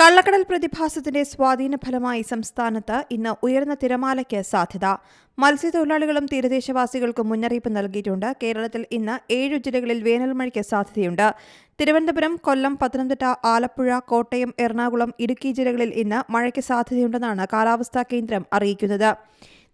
കള്ളക്കടൽ പ്രതിഭാസത്തിന്റെ സ്വാധീന ഫലമായി സംസ്ഥാനത്ത് ഇന്ന് ഉയർന്ന തിരമാലയ്ക്ക് സാധ്യത. മത്സ്യത്തൊഴിലാളികളും തീരദേശവാസികൾക്കും മുന്നറിയിപ്പ് നൽകിയിട്ടുണ്ട്. കേരളത്തിൽ ഇന്ന് ഏഴു ജില്ലകളിൽ വേനൽമഴയ്ക്ക് സാധ്യതയുണ്ട്. തിരുവനന്തപുരം കൊല്ലം പത്തനംതിട്ട ആലപ്പുഴ കോട്ടയം എറണാകുളം ഇടുക്കി ജില്ലകളിൽ ഇന്ന് മഴയ്ക്ക് സാധ്യതയുണ്ടെന്നാണ് കാലാവസ്ഥാ കേന്ദ്രം അറിയിക്കുന്നത്.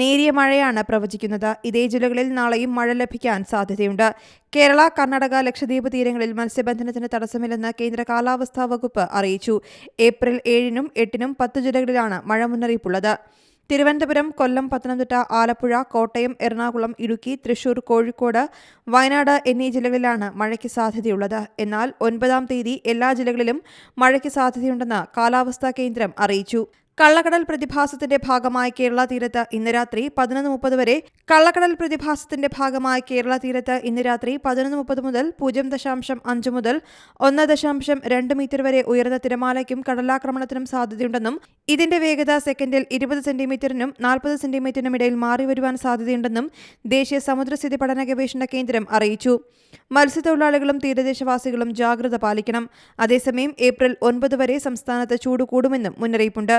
നേരിയ മഴയാണ് പ്രവചിക്കുന്നത്. ഇതേ ജില്ലകളിൽ നാളെയും മഴ ലഭിക്കാൻ സാധ്യതയുണ്ട്. കേരള കർണാടക ലക്ഷദ്വീപ് തീരങ്ങളിൽ മത്സ്യബന്ധനത്തിന് തടസ്സമില്ലെന്ന് കേന്ദ്ര കാലാവസ്ഥാ വകുപ്പ് അറിയിച്ചു. ഏപ്രിൽ ഏഴിനും എട്ടിനും പത്ത് ജില്ലകളിലാണ് മഴ മുന്നറിയിപ്പുള്ളത്. തിരുവനന്തപുരം കൊല്ലം പത്തനംതിട്ട ആലപ്പുഴ കോട്ടയം എറണാകുളം ഇടുക്കി തൃശൂർ കോഴിക്കോട് വയനാട് എന്നീ ജില്ലകളിലാണ് മഴയ്ക്ക് സാധ്യതയുള്ളത്. എന്നാൽ ഒൻപതാം തീയതി എല്ലാ ജില്ലകളിലും മഴയ്ക്ക് സാധ്യതയുണ്ടെന്ന് കാലാവസ്ഥാ കേന്ദ്രം അറിയിച്ചു. കള്ളക്കടൽ പ്രതിഭാസത്തിന്റെ ഭാഗമായി കേരള തീരത്ത് ഇന്ന് രാത്രി പതിനൊന്ന് മുപ്പത് വരെ കള്ളക്കടൽ പ്രതിഭാസത്തിന്റെ ഭാഗമായി കേരള തീരത്ത് ഇന്ന് രാത്രി പതിനൊന്ന് മുപ്പത് മുതൽ പൂജ്യം ദശാംശം അഞ്ച് മുതൽ ഒന്ന് ദശാംശം രണ്ട് മീറ്റർ വരെ ഉയർന്ന തിരമാലയ്ക്കും കടലാക്രമണത്തിനും സാധ്യതയുണ്ടെന്നും ഇതിന്റെ വേഗത സെക്കൻഡിൽ ഇരുപത് സെന്റിമീറ്ററിനും നാൽപ്പത് സെന്റിമീറ്ററിനും ഇടയിൽ മാറി വരുവാൻ സാധ്യതയുണ്ടെന്നും ദേശീയ സമുദ്രസ്ഥിതി പഠന ഗവേഷണ കേന്ദ്രം അറിയിച്ചു. മത്സ്യത്തൊഴിലാളികളും തീരദേശവാസികളും ജാഗ്രത പാലിക്കണം. അതേസമയം ഏപ്രിൽ ഒൻപത് വരെ സംസ്ഥാനത്ത് ചൂട് കൂടുമെന്നും മുന്നറിയിപ്പുണ്ട്.